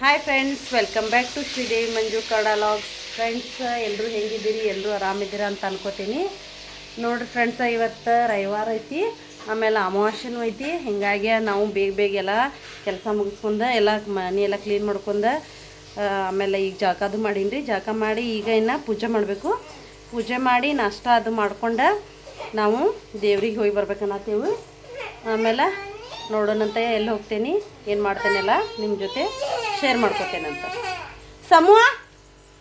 Hi friends welcome back to Sridevi Manju Kannada logs friends ಎಲ್ಲರೂ ಹೆಂಗಿದ್ದೀರಿ? ಎಲ್ಲರೂ ಆರಾಮಿದ್ದೀರಾ ಅಂತ ಅನ್ಕೋತೀನಿ. ನೋಡ್ರಿ ಫ್ರೆಂಡ್ಸ್ ಇವತ್ತು ರವಿವಾರ ಐತಿ. ಆಮೇಲೆ ಅಮಾವಾಸ್ಯನೂ ಐತಿ. ಹಿಂಗಾಗಿ ನಾವು ಬೇಗ ಬೇಗ ಎಲ್ಲ ಕೆಲಸ ಮುಗಿಸ್ಕೊಂಡು ಎಲ್ಲ ಮನೆ ಎಲ್ಲ ಕ್ಲೀನ್ ಮಾಡ್ಕೊಂಡು ಆಮೇಲೆ ಈಗ ಜಾಕದು ಮಾಡೀನಿ ರೀ ಜಾಕ ಮಾಡಿ ಈಗ ಇನ್ನು ಪೂಜೆ ಮಾಡಬೇಕು. ಪೂಜೆ ಮಾಡಿ ನಾಷ್ಟ ಅದು ಮಾಡ್ಕೊಂಡು ನಾವು ದೇವ್ರಿಗೆ ಹೋಗಿ ಬರ್ಬೇಕನ್ನತ್ತೇವು ಆಮೇಲೆ ನೋಡೋಣಂತ ಎಲ್ಲಿ ಹೋಗ್ತೀನಿ, ಏನು ಮಾಡ್ತೇನೆಲ್ಲ ನಿಮ್ಮ ಜೊತೆ. ಶೇರ್ ಮಾಡ್ಕೊತೇನಂತ ಸಮೂಹ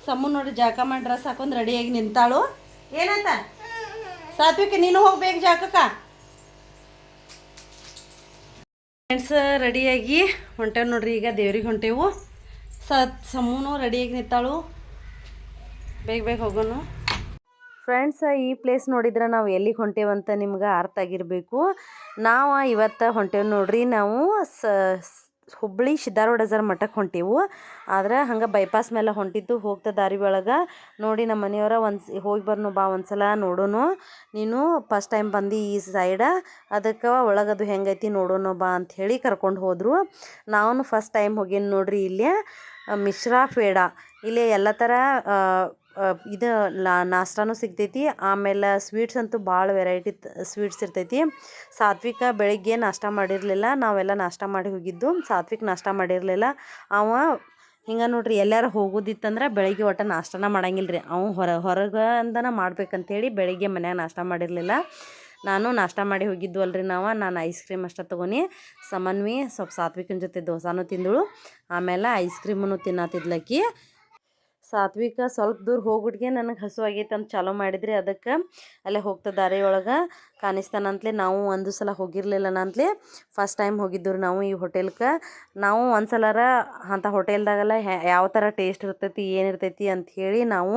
ಸಮೂ ನೋಡಿ ಜಾಕ ಮಾಡಿ ಡ್ರೆಸ್ ಹಾಕೊಂಡು ರೆಡಿಯಾಗಿ ನಿಂತಾಳು. ಏನಂತ? ಸಾತ್ವಿಕ, ನೀನು ಹೋಗ್ಬೇಕು ಜಾಕಕ್ಕ. ಫ್ರೆಂಡ್ಸ್ ರೆಡಿಯಾಗಿ ಹೊಂಟೇವು ನೋಡ್ರಿ, ಈಗ ದೇವ್ರಿಗೆ ಹೊಂಟೇವು. ಸತ್, ಸಮೂನು ರೆಡಿಯಾಗಿ ನಿಂತಾಳು. ಬೇಗ ಬೇಗ ಹೋಗೋನು. ಫ್ರೆಂಡ್ಸ್ ಈ ಪ್ಲೇಸ್ ನೋಡಿದ್ರೆ ನಾವು ಎಲ್ಲಿಗೆ ಹೊಂಟೇವಂತ ನಿಮ್ಗೆ ಅರ್ಥ ಆಗಿರಬೇಕು. ನಾವು ಇವತ್ತು ಹೊಂಟೇವು ನೋಡ್ರಿ, ನಾವು ಸ ಸ್- ಹುಬ್ಳಿ ಹಜಾರ್ ಮಠಕ್ಕೆ ಹೊಂಟೆವು. ಆದ್ರೆ ಹಂಗೆ ಬೈಪಾಸ್ ಮೇಲೆ ಹೊಂಟಿದ್ದು ಹೋಗ್ತಾ ದಾರಿ ಒಳಗೆ. ನೋಡಿ ನಮ್ಮ ಮನೆಯವರ ಒಂದು ಹೋಗಿ ಬರ್ನು ಬಾ ಒಂದ್ಸಲ ನೋಡೋನು. ನೀನು ಫಸ್ಟ್ ಟೈಮ್ ಬಂದು ಈ ಸೈಡ ಅದಕ್ಕೆ ಒಳಗದು ಹೆಂಗೈತಿ ನೋಡೋನು ಬಾ ಅಂತ ಹೇಳಿ ಕರ್ಕೊಂಡು ಹೋದರು. ನಾನು ಫಸ್ಟ್ ಟೈಮ್ ಹೋಗೇನು ನೋಡ್ರಿ ಇಲ್ಲಿ. ಮಿಶ್ರಾ ಪೇಡ ಇಲ್ಲಿ ಎಲ್ಲ ಥರ ಇದು ಲಾ, ನಾಷ್ಟಾನೂ ಸಿಗ್ತೈತಿ. ಆಮೇಲೆ ಸ್ವೀಟ್ಸ್ ಅಂತೂ ಭಾಳ ವೆರೈಟಿ ಸ್ವೀಟ್ಸ್ ಇರ್ತೈತಿ. ಸಾತ್ವಿಕ ಬೆಳಿಗ್ಗೆ ನಾಷ್ಟ ಮಾಡಿರಲಿಲ್ಲ. ನಾವೆಲ್ಲ ನಾಷ್ಟ ಮಾಡಿ ಹೋಗಿದ್ದು. ಸಾತ್ವಿಕ ನಾಷ್ಟ ಮಾಡಿರಲಿಲ್ಲ. ಅವ, ಹಿಂಗೆ ನೋಡ್ರಿ ಎಲ್ಲಾರು ಹೋಗೋದಿತ್ತಂದ್ರೆ ಬೆಳಿಗ್ಗೆ ಒಟ್ಟು ನಾಷ್ಟನ ಮಾಡಂಗಿಲ್ಲ ರೀ ಅವ ಹೊರ, ಹೊರಗಂದನ ಮಾಡ್ಬೇಕಂತೇಳಿ ಬೆಳಿಗ್ಗೆ ಮನ್ಯಾಗ ನಾಷ್ಟ ಮಾಡಿರಲಿಲ್ಲ. ನಾನು ನಾಷ್ಟ ಮಾಡಿ ಹೋಗಿದ್ದು ಅಲ್ರಿ ನಾವು. ನಾನು ಐಸ್ ಕ್ರೀಮ್ ಅಷ್ಟೇ ತೊಗೊನಿ ಸಮನ್ವಿ ಸ್ವಲ್ಪ ಸಾತ್ವಿಕನ ಜೊತೆ ದೋಸಾನು ತಿಂದಳು. ಆಮೇಲೆ ಐಸ್ ಕ್ರೀಮನ್ನು ತಿನ್ನತ್ತಿದ್ಲಕ್ಕಿ ಸಾತ್ವಿಕ ಸ್ವಲ್ಪ ದೂರ ಹೋಗ್ಬಿಟ್ಗೆ ನನಗೆ ಹಸುವಾಗೈತೆ ಅಂತ ಚಾಲೋ ಮಾಡಿದ್ರಿ ಅದಕ್ಕೆ ಅಲ್ಲೇ ಹೋಗ್ತಾ ದಾರಿ ಒಳಗೆ ಕಾಣಿಸ್ತಾನಂತಲೇ ನಾವು ಒಂದು ಸಲ ಹೋಗಿರಲಿಲ್ಲ ಅಂತಲೇ ಫಸ್ಟ್ ಟೈಮ್ ಹೋಗಿದ್ದು ನಾವು ಈ ಹೋಟೆಲ್ಗೆ ನಾವು ಒಂದು ಸಲರ ಅಂಥ ಹೋಟೆಲ್ದಾಗೆಲ್ಲ ಯಾವ ಥರ ಟೇಸ್ಟ್ ಇರ್ತೈತಿ ಏನಿರ್ತೈತಿ ಅಂಥೇಳಿ ನಾವು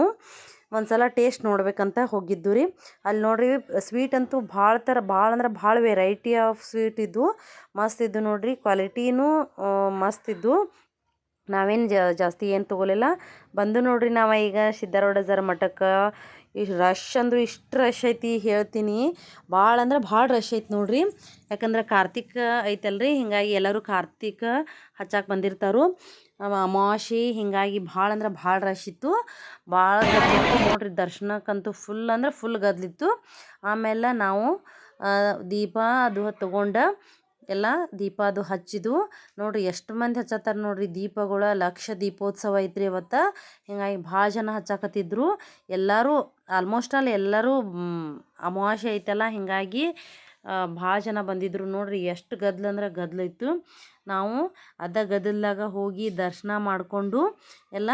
ಒಂದು ಸಲ ಟೇಸ್ಟ್ ನೋಡ್ಬೇಕಂತ ಹೋಗಿದ್ದು ರೀ ಅಲ್ಲಿ ನೋಡ್ರಿ ಸ್ವೀಟ್ ಅಂತೂ ಭಾಳ ಥರ ಭಾಳ ಅಂದ್ರೆ ಭಾಳ ವೆರೈಟಿ ಆಫ್ ಸ್ವೀಟ್ ಇದ್ದು ಮಸ್ತ್ ಇದ್ದು ನೋಡ್ರಿ ಕ್ವಾಲಿಟಿನೂ ಮಸ್ತ್ ಇದ್ದು ನಾವೇನು ಜಾಸ್ತಿ ಏನು ತೊಗೊಲಿಲ್ಲ. ಬಂದು ನೋಡ್ರಿ ನಾವು ಈಗ ಸಿದ್ದಾರೋಡಜರ್ ಮಠಕ್ಕೆ ಇಷ್ಟು ರಶ್ ಅಂದ್ರೆ ಇಷ್ಟು ರಶ್ ಐತಿ ಹೇಳ್ತೀನಿ. ಭಾಳ ಅಂದ್ರೆ ಭಾಳ ರಶ್ ಐತಿ ನೋಡ್ರಿ. ಯಾಕಂದ್ರೆ ಕಾರ್ತಿಕ್ ಐತಲ್ರಿ, ಹಿಂಗಾಗಿ ಎಲ್ಲರೂ ಕಾರ್ತಿಕ್ ಹಚ್ಚಾಕೆ ಬಂದಿರ್ತಾರು. ಅಮಾವಾಸೆ ಹಿಂಗಾಗಿ ಭಾಳ ಅಂದ್ರೆ ಭಾಳ ರಶ್ ಇತ್ತು. ಭಾಳ ಗದ್ಲಿತ್ತು ನೋಡ್ರಿ, ದರ್ಶನಕ್ಕಂತೂ ಫುಲ್ ಅಂದ್ರೆ ಫುಲ್ ಗದ್ಲಿತ್ತು. ಆಮೇಲೆ ನಾವು ದೀಪ ಅದು ತೊಗೊಂಡು ಎಲ್ಲ ದೀಪ ಅದು ಹಚ್ಚಿದ್ದು ನೋಡ್ರಿ ಎಷ್ಟು ಮಂದಿ ಹಚ್ಚತ್ತಾರ ನೋಡ್ರಿ ದೀಪಗಳ, ಲಕ್ಷ ದೀಪೋತ್ಸವ ಐತ್ರಿ ಇವತ್ತು ಹಿಂಗಾಗಿ ಭಾಳ ಜನ ಹಚ್ಚಾಕತ್ತಿದ್ರು. ಎಲ್ಲರೂ ಆಲ್ಮೋಸ್ಟ್ ಆಲ್ ಎಲ್ಲರೂ ಅಮಾವಾಸ್ಯೆ ಐತಲ್ಲ, ಹೀಗಾಗಿ ಭಾಳ ಜನ ಬಂದಿದ್ರು ನೋಡ್ರಿ. ಎಷ್ಟು ಗದ್ಲು ಅಂದ್ರೆ ಗದ್ದಲ ಇತ್ತು. ನಾವು ಅದ ಗದ್ದಲ್ದಾಗ ಹೋಗಿ ದರ್ಶನ ಮಾಡಿಕೊಂಡು ಎಲ್ಲ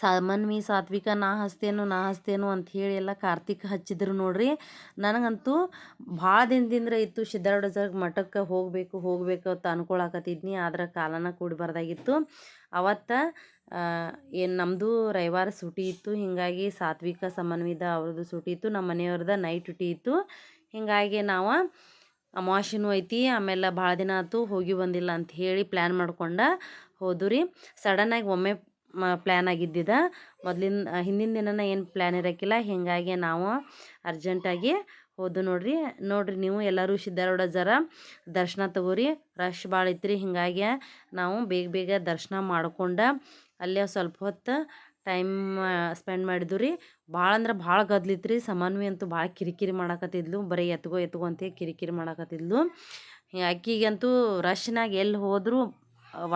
ಸಾಮನ್ವಿ ಸಾತ್ವಿಕ, ನಾ ಹಸ್ತೇನು ನಾ ಹಸ್ತೇನು ಅಂತ ಹೇಳಿ ಎಲ್ಲ ಕಾರ್ತಿಕ್ ಹಚ್ಚಿದ್ರು ನೋಡ್ರಿ. ನನಗಂತೂ ಭಾಳ ದಿನದಿಂದ ಇತ್ತು ಸಿದ್ದಾರ್ಡಜರ್ ಮಠಕ್ಕೆ ಹೋಗಬೇಕು ಹೋಗಬೇಕು ಅಂತ ಅನ್ಕೊಳಕತ್ತಿದ್ನಿ. ಆದ್ರೆ ಕಾಲನ ಕೂಡಬಾರ್ದಾಗಿತ್ತು. ಅವತ್ತು ಏನು ನಮ್ಮದು ರವಿವಾರ ಸೂಟಿ ಇತ್ತು. ಹೀಗಾಗಿ ಸಾತ್ವಿಕ ಸಮನ್ವಿದ ಅವ್ರದ್ದು ಸೂಟಿ ಇತ್ತು. ನಮ್ಮ ಮನೆಯವ್ರದ್ದು ನೈಟ್ ಡ್ಯೂಟಿ ಇತ್ತು. ಹೀಗಾಗಿ ನಾವು ಅಮಾವಾಸ್ಯೆನೂ ಐತಿ. ಆಮೇಲೆ ಭಾಳ ದಿನ ಆಯ್ತು ಹೋಗಿ ಬಂದಿಲ್ಲ ಅಂತ ಹೇಳಿ ಪ್ಲ್ಯಾನ್ ಮಾಡ್ಕೊಂಡು ಹೋದು ರೀ ಸಡನ್ನಾಗಿ ಒಮ್ಮೆ ಮ ಪ್ಲ್ಯಾನ್ ಆಗಿದ್ದಿದ. ಮೊದಲಿನ ಹಿಂದಿನ ದಿನನ ಏನು ಪ್ಲ್ಯಾನ್ ಇರೋಕ್ಕಿಲ್ಲ ಹೀಗಾಗಿ ನಾವು ಅರ್ಜೆಂಟಾಗಿ ಹೋದು ನೋಡ್ರಿ. ನೋಡ್ರಿ ನೀವು ಎಲ್ಲರೂ ಸಿದ್ಧಾರೂಢ ಜರ ದರ್ಶನ ತಗೋರಿ. ರಶ್ ಭಾಳ ಇತ್ತು ಹಿಂಗಾಗಿ ನಾವು ಬೇಗ ಬೇಗ ದರ್ಶನ ಮಾಡ್ಕೊಂಡು ಅಲ್ಲೇ ಸ್ವಲ್ಪ ಹೊತ್ತು ಟೈಮ್ ಸ್ಪೆಂಡ್ ಮಾಡಿದ್ವು ರೀ. ಭಾಳ ಅಂದ್ರೆ ಭಾಳ ಗದ್ಲಿತ್ತು ರೀ ಸಮನ್ವಿ ಅಂತೂ ಭಾಳ ಕಿರಿಕಿರಿ ಮಾಡಕತ್ತಿದ್ಲು. ಬರೀ ಎತ್ಗೋ ಎತ್ಗೋ ಅಂತ ಕಿರಿಕಿರಿ ಮಾಡಕತ್ತಿದ್ಲು. ಅಕ್ಕಿಗಂತೂ ರಶ್ನಾಗ ಎಲ್ಲಿ ಹೋದರೂ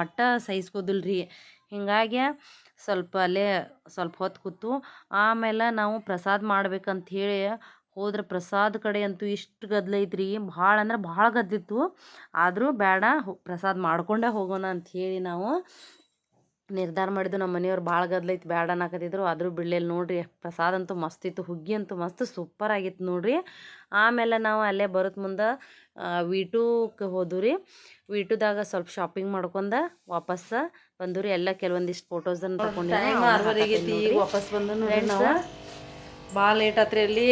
ಒಟ್ಟ ಸಹಿಸ್ಕೋದಿಲ್ಲ ರೀ ಹಿಂಗಾಗಿ ಸ್ವಲ್ಪ ಅಲ್ಲೇ ಸ್ವಲ್ಪ ಹೊತ್ತು ಕೂತು, ಆಮೇಲೆ ನಾವು ಪ್ರಸಾದ ಮಾಡ್ಬೇಕಂತ ಹೇಳಿ ಹೋದ್ರೆ ಪ್ರಸಾದ ಕಡೆ ಅಂತೂ ಇಷ್ಟು ಗದ್ಲೈತ್ರಿ ಭಾಳ ಅಂದ್ರೆ ಭಾಳ ಗದ್ದಿತ್ತು. ಆದರೂ ಬೇಡ ಪ್ರಸಾದ ಮಾಡ್ಕೊಂಡೇ ಹೋಗೋಣ ಅಂತ ಹೇಳಿ ನಾವು. ನಿರ್ಧಾರ ಮಾಡಿದ್ದು ನಮ್ಮ ಮನೆಯವ್ರು ಭಾಳ ಗದ್ಲೈತಿ ಬೇಡ ಅನ್ನಕತ್ತಿದ್ರು. ಆದರೂ ಬಿಡ್ಲಿಲ್ಲ ನೋಡಿರಿ ಪ್ರಸಾದ ಅಂತೂ ಮಸ್ತ್ ಇತ್ತು, ಹುಗ್ಗಿ ಅಂತೂ ಮಸ್ತ್ ಸೂಪರ್ ಆಗಿತ್ತು ನೋಡಿರಿ. ಆಮೇಲೆ ನಾವು ಅಲ್ಲೇ ಬರೋದ್ ಮುಂದೆ ವೀಟೂಕ್ಕೆ ಹೋದ್ವು ರೀ ವೀಟುದಾಗ ಸ್ವಲ್ಪ ಶಾಪಿಂಗ್ ಮಾಡ್ಕೊಂಡ ವಾಪಸ್ ಬಂದು ರೀ ಎಲ್ಲ ಕೆಲವೊಂದಿಷ್ಟು ಫೋಟೋಸನ್ನು ತಗೊಂಡು ವಾಪಸ್ ಬಂದು ನೋಡ್ರಿ ನಾವು. ಭಾಳ ಲೇಟ್ ಆತ್ರಿ ಅಲ್ಲಿ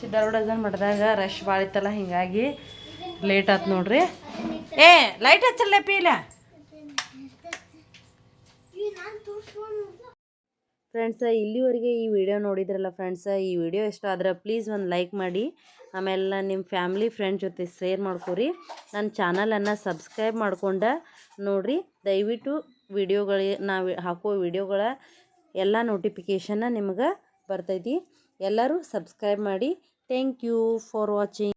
ಸಿದ್ದಾರೂಢ ಮಠದಾಗ ರಶ್ ಭಾಳ ಇತ್ತಲ್ಲ ಹಿಂಗಾಗಿ ಲೇಟ್ ಆಯ್ತು ನೋಡ್ರಿ. ಏ ಲೈಟ್ ಹಚ್ಚಲ್ಲ ಪೀಲ ಫ್ರೆಂಡ್ಸ, ಇಲ್ಲಿವರೆಗೆ ಈ ವಿಡಿಯೋ ನೋಡಿದ್ರಲ್ಲ ಫ್ರೆಂಡ್ಸ, ಈ ವಿಡಿಯೋ ಇಷ್ಟ ಆದ್ರೆ ಪ್ಲೀಸ್ ಒಂದು ಲೈಕ್ ಮಾಡಿ. ಆಮೇಲೆ ನಿಮ್ಮ ಫ್ಯಾಮ್ಲಿ, ಫ್ರೆಂಡ್ ಜೊತೆ ಶೇರ್ ಮಾಡ್ಕೊರಿ. ನನ್ನ ಚಾನಲನ್ನು ಸಬ್ಸ್ಕ್ರೈಬ್ ಮಾಡ್ಕೊಂಡು ನೋಡಿರಿ. ದಯವಿಟ್ಟು ವಿಡಿಯೋಗಳು, ನಾವು ಹಾಕೋ ವಿಡಿಯೋಗಳ ಎಲ್ಲ ನೋಟಿಫಿಕೇಷನ್ನ ನಿಮ್ಗೆ ಬರ್ತೈತಿ. ಎಲ್ಲರೂ ಸಬ್ಸ್ಕ್ರೈಬ್ ಮಾಡಿ. Thank you for watching.